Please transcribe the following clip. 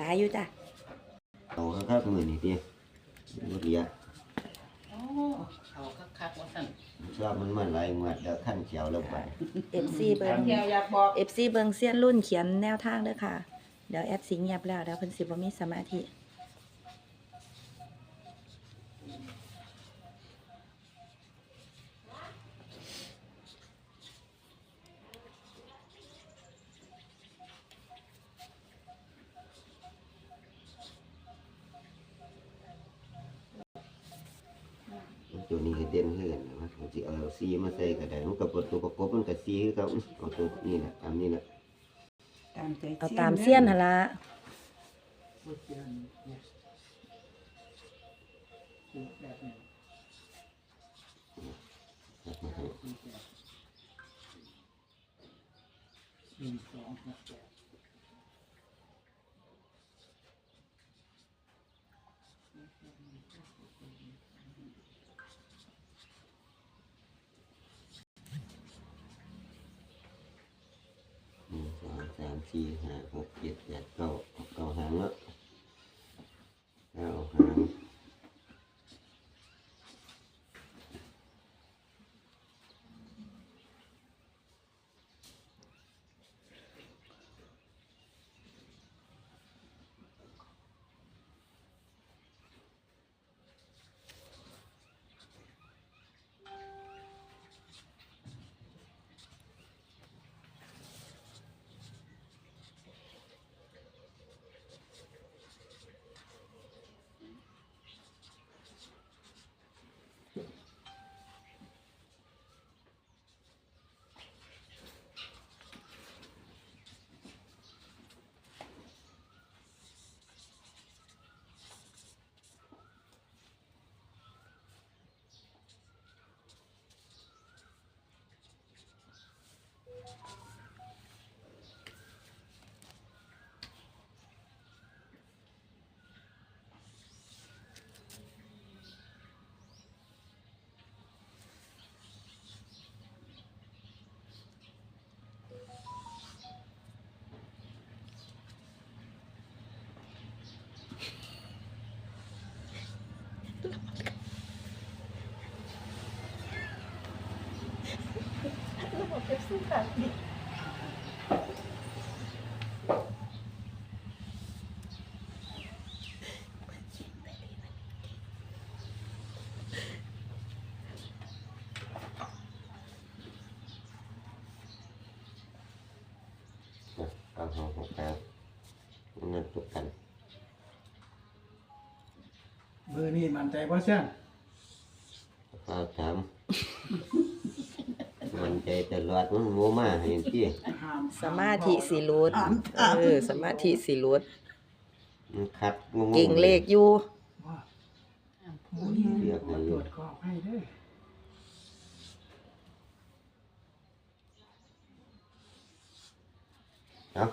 หลายอยู่จ้ะเอาคักๆมือนี่ติบ่เหลียโอ้เขาคักๆว่าสั่นชอบมันมาหลายงวดแล้วขั้นเขียวแล้วไป FC เบิ่งเที่ยวอยากบอก FC เบิ่งเซียนรุ่นเขียนแนวทางเด้อค่ะ เดี๋ยวแอดสิเงียบแล้วเดี๋ยวเพิ่นสิบ่มีสมาธิ ตัวนี้ก็เด่นขึ้นนะผมสิเอาซีมาใส่ก็ได้มันก็บ่ตัวประกบมันก็ซีคือเขาเอาตัวนี้แหละตามนี้แหละตามใจเอาตามเซียนหั่นล่ะพูดเรื่องเนี่ยพูดแบบนี้หนึ่งสองหกแปด หนึ่งส องสามสี่ห้าหกเจ็ดแปดเก้าเก้าหางแล้วเก้าหาง เก้าหางห เบอร์นี้มั่นใจว่าเสี้ยนข้าวถาม มันใจตลอดมันโมมาเห็นที่ห้ามสมาธิสิหลุดเออสมาธิสิหลุดมันคัดงงๆเก่งเลขอยู่ ว่าห้ามหมูพูดนี่มาตรวจสอบให้เด้อเอา